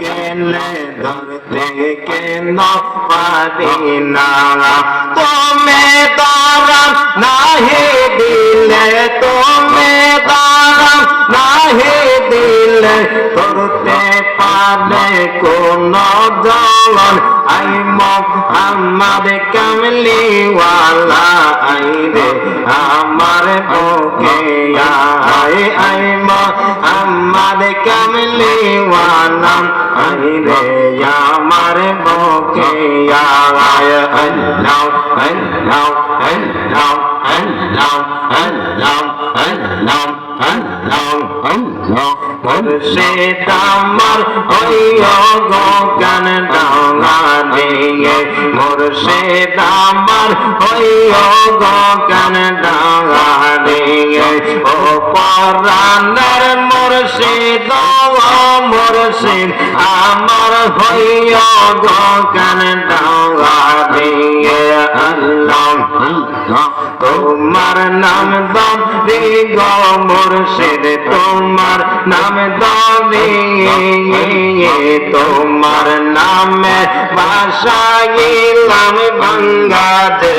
গেলে ধরতে কেন পারি না তুমি দাঁড়ান নাহি দিলে তুমি দারাম নাহি দিলে ধরতে পারে কোন দলন, আই মোহাম্মদ কামলিওয়ালা, আই রে আমার বুকে আই আই মোহাম্মদ কামলিওয়ালা, আই রে আমার বুকে আই আল্লাহ আল্লাহ আল্লাহ আল্লাহ আল্লাহ আল্লাহ। আমার গো গান ডাঙা দিয়ে মুর্শিদ আমার গো গান ডাঙা দিয়ে ও পরাণের মুর্শিদ মুর্শিদ আমার হইয় গান ডাঙা দিয়ে নাম দবে গো মুর্শিদ, তোমার নাম দবে তোমার নামে বাসাইলাম গঙ্গা দে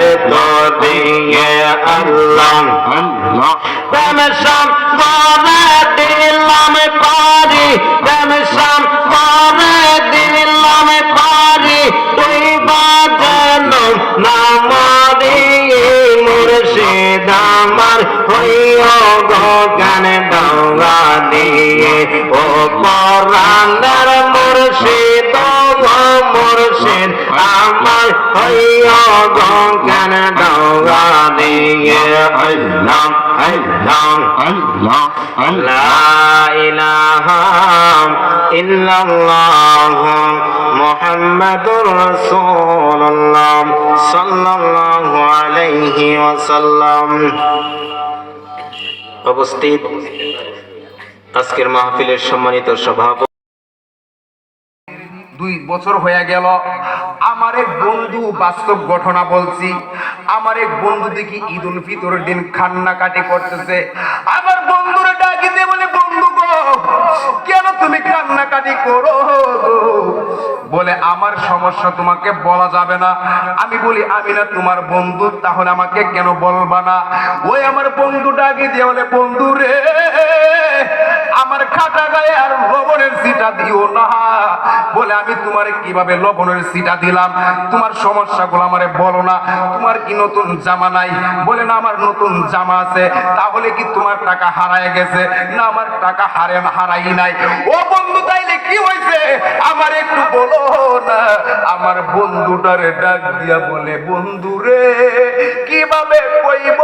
দিয়ে আল্লাহ। প্রেম সব করে দিলাম, পারি। প্রেম সব করে দামার হইও গগান ডাঙ্গা দিয়ে। ও পরানার মুর্শিদ মুর্শিদ, আমার হইও গগান ডাঙ্গা দিয়ে। নাম আল্লাহ আল্লাহ لا إله إلا الله محمد رسول الله صلى الله عليه وسلم উপস্থিত আজকের মাহফিলের সম্মানিত সভাপতি দুই বছর হয়ে গেল আমার এক বন্ধু বাস্তব ঘটনা বলছি আমার এক বন্ধু দেখি ঈদ উল ফিতরের দিন কান্নাকাটি করতেছে। আমার বন্ধুরে ডাকিতে বলে, বন্ধু গো, কেন তুমি কান্নাকাটি করো বলে, আমার সমস্যা তোমাকে বলা যাবে না। আমি বলি আমি না তোমার বন্ধু, তাহলে আমাকে কেন বলবা না? ওই আমার বন্ধু ডাকি দিয়ে বলে, বন্ধু রে, আমার খাটা গায়ে আর সিটা দিও না। বলে আমি তোমারে কীভাবে লবণের সিটা দিলাম? তোমার সমস্যাগুলো আমারে বলো না। তোমার কি নতুন জামা নাই? বলে না, আমার নতুন জামা আছে। তাহলে কি তোমার টাকা হারায় গেছে? না, আমার টাকা হারে হারাই নাই। ও বন্ধু, তাইলে কি হয়েছে? আমার একটু বলো না। আমার বন্ধুটারে ডাক দিয়া বলে, বন্ধু রে, কীভাবে কইব?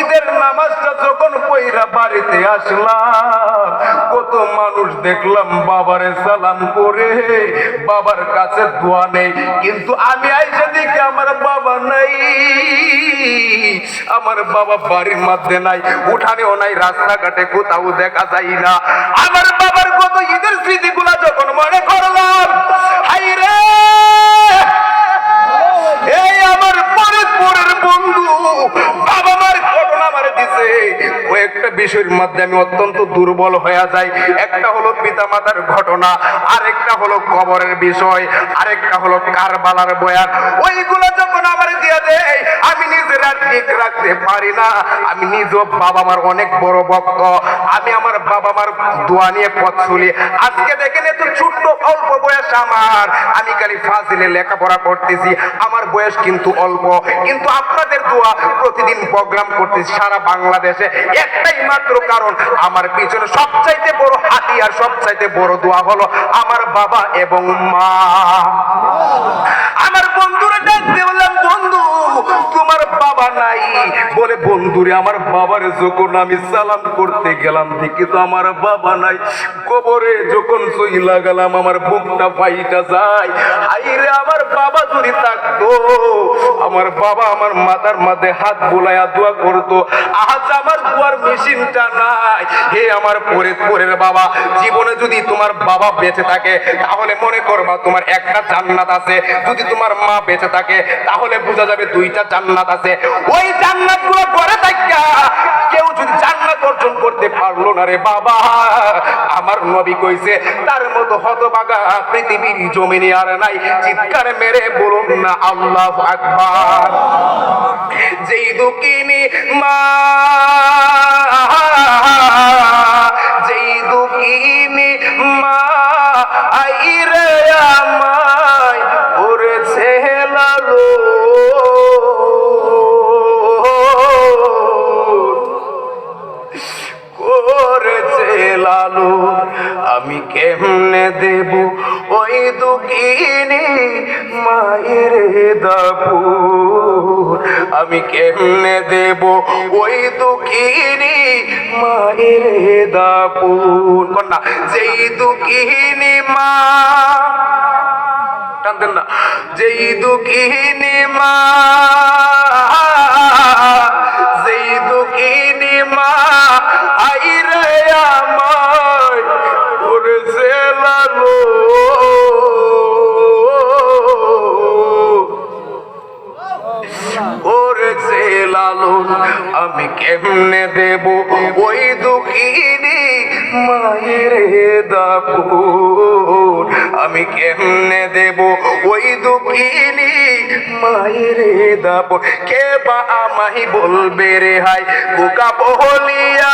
ঈদের নামাজটা যখন কইরা বাড়িতে আসলাম, কত মানুষ দেখলাম বাবারে সালাম করে, বাবার কাছে দোয়া নেই। কিন্তু আমি আইসা দেখি আমার বাবা নাই। আমার বাবা বাড়ির মধ্যে নাই, উঠানেও নাই, রাস্তাঘাটে কোথাও দেখা যায় না। আমার বাবার কত ঈদের স্মৃতিগুলা বিষয়ের মধ্যে আমি অত্যন্ত দুর্বল হয়ে যাই। একটা হলো পিতা মাতার ঘটনা, আরেকটা হলো কবরের বিষয়, আরেকটা হলো কারবালার বয়ান। ওইগুলো যখন আমার দিয়ে দেয়, আমি নিজের ঠিক রাখতে পারি না। আমি নিজেও বাবা মার অনেক বড় ভক্ত। আমি আমার বাবা মার দোয়া নিয়ে পথ চলি। আজকে দেখেন এত ছোট্ট, অল্প বয়স আমার। আমি খালি ফাজিলে লেখাপড়া করতেছি। আমার বয়স কিন্তু অল্প। কিন্তু আপনাদের দোয়া, প্রতিদিন প্রোগ্রাম করতেছি সারা বাংলাদেশে। একটাই মাত্র কারণ আমার পিছনে সবচাইতে বড় হাতিয়ার, সবচাইতে বড় দোয়া হলো আমার বাবা এবং মা আমার বন্ধুরা ডাকতে বললাম বন্ধু তোমার বাবা নাই বলে, বন্ধুরে, আমার বাবার যখন আমি সালাম করতে গেলাম, দেখি তো আমার বাবা নাই। কবরে যখন সই লাগালাম আমার বুকটা ফাইটা যায়। আইরে আমার বাবা যদি থাকতো, আমার বাবা আমার মাথার মাঝে হাত বোলায়া দোয়া করতো, আজ আমার দুয়ার মেশিনটা নাই। হে আমার পরে পরের বাবা, জীবনে যদি তোমার বাবা বেঁচে থাকে, তাহলে মনে করবা তোমার একটা জান্নাত আছে। যদি তোমার মা বেঁচে থাকে, তাহলে বোঝা যাবে দুইটা জান্নাত আছে। ওই জান্নাত গুলো করে থাকা কেউ যদি জান্নাত অর্জন করতে পারল না রে বাবা, আমার নবী কইছে, তার মতো হতবাগা পৃথিবীর জমিনে আর নাই। চিৎকার মেরে বলুন না, আল্লাহ আকবার। যেই দুকিনি মা লালু আমি কেমনে দেব? ওই দুঃখিনী মায়ের দাপুর। আমি কেমনে দেব? ওই দুঃখিনী মায়ের দাপুর। কন্যা যেই দুঃখিনী মা টানতেন না। যেই দুঃখিনী মা আমি কেমনে দেব? ওই দুঃখিনী মায়ের দাপুর আমি কেমনে দেব? ওই দুঃখিনী মায়ের দাপুর কে বা আমাই বলবে রে হাই? বুকা বহলিয়া।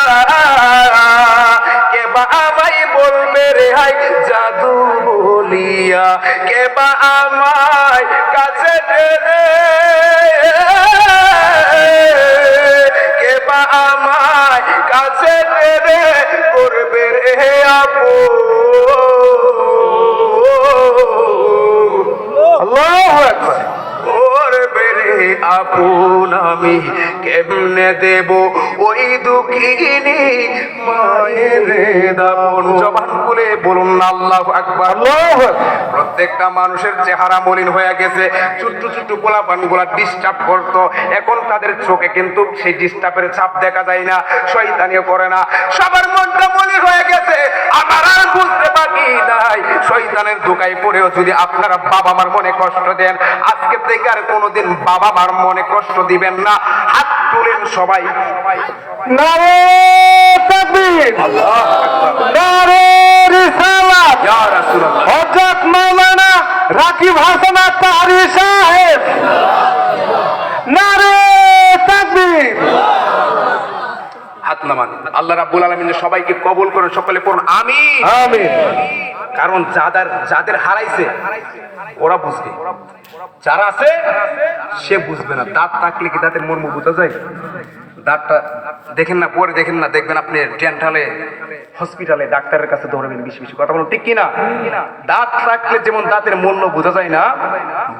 কে বা আমাই বলবে রে হাই? জাদু বলিয়া। কে বা আমায় কাছে করবে রে আপু। আপন আমি কেমনে দেব? ওই দুঃখিনী মায়ের দাপন। জবান খুলে বলুন আল্লাহ আকবার। প্রত্যেকটা মানুষের চেহারা মলিন হয়ে গেছে। ছোট্ট ছোট্ট গোলা ডিস্টার্ব করতো। এখন তাদের চোখে কিন্তু সেই ডিস্টার্বের ছাপ দেখা যায় না। শয়তানিও করে না। সবার হয়ে গেছে আমার আর বুঝতে বাকি নাই। শয়তানের দোকায় পড়েও যদি আপনারা বাবা মার মনে কষ্ট দেন আজকে থেকে আর কোনোদিন বাবা মার মনে কষ্ট দিবেন না। হাত তুলেন সবাই। নারে তাকবীর। নারে রিসালাত। ইয়া রাসূলুল্লাহ। হযরত মাওলানা রাকিব হাসান তাহারি সাহেব নারে তাকবীর হাত নামান আল্লাহ রাব্বুল আলমিন সবাইকে কবুল করে সকলে পড়ুন আমিন। কারণ যাদের যাদের হারাইছে ওরা বুঝবে। যারা আছে সে বুঝবে না। দাঁত থাকলে কি দাঁতের মর্ম বোঝা যায়? দাঁতটা দেখেন না, পরে দেখেন না, দেখবেন আপনি ডেন্টালে হসপিটালে ডাক্তারের কাছে দৌড়বেন বেশি বেশি। কথা বলুন, ঠিক কিনা? দাঁত থাকলে যেমন দাঁতের মূল্য বোঝা যায় না,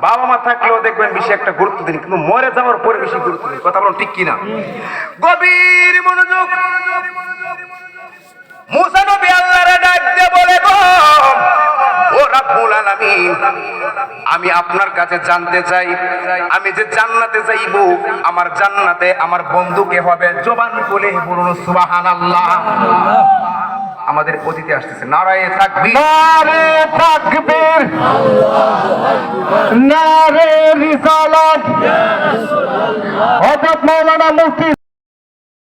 বাবা মা থাকলেও দেখবেন বেশি একটা গুরুত্ব দিন, কিন্তু মরে যাওয়ার পরে বেশি গুরুত্ব দিন। কথা বলুন, ঠিক কিনা? গভীর মনোযোগ। মুসা নবী আল্লাহর ডাক দিয়ে বলে, গো রাব্বুল আলামিন, আমি আপনার কাছে জানতে চাই, আমি যে জান্নাতে যাইব, আমার জান্নাতে আমার বন্ধুকে হবে? জবান বলে বলুন, সুবহানাল্লাহ। আমাদের অতিথি আসতেছে। নারায়ে তাকবীর। নারে তাকবীর। নারে রিসালাত। হযরত মাওলানা মুফতি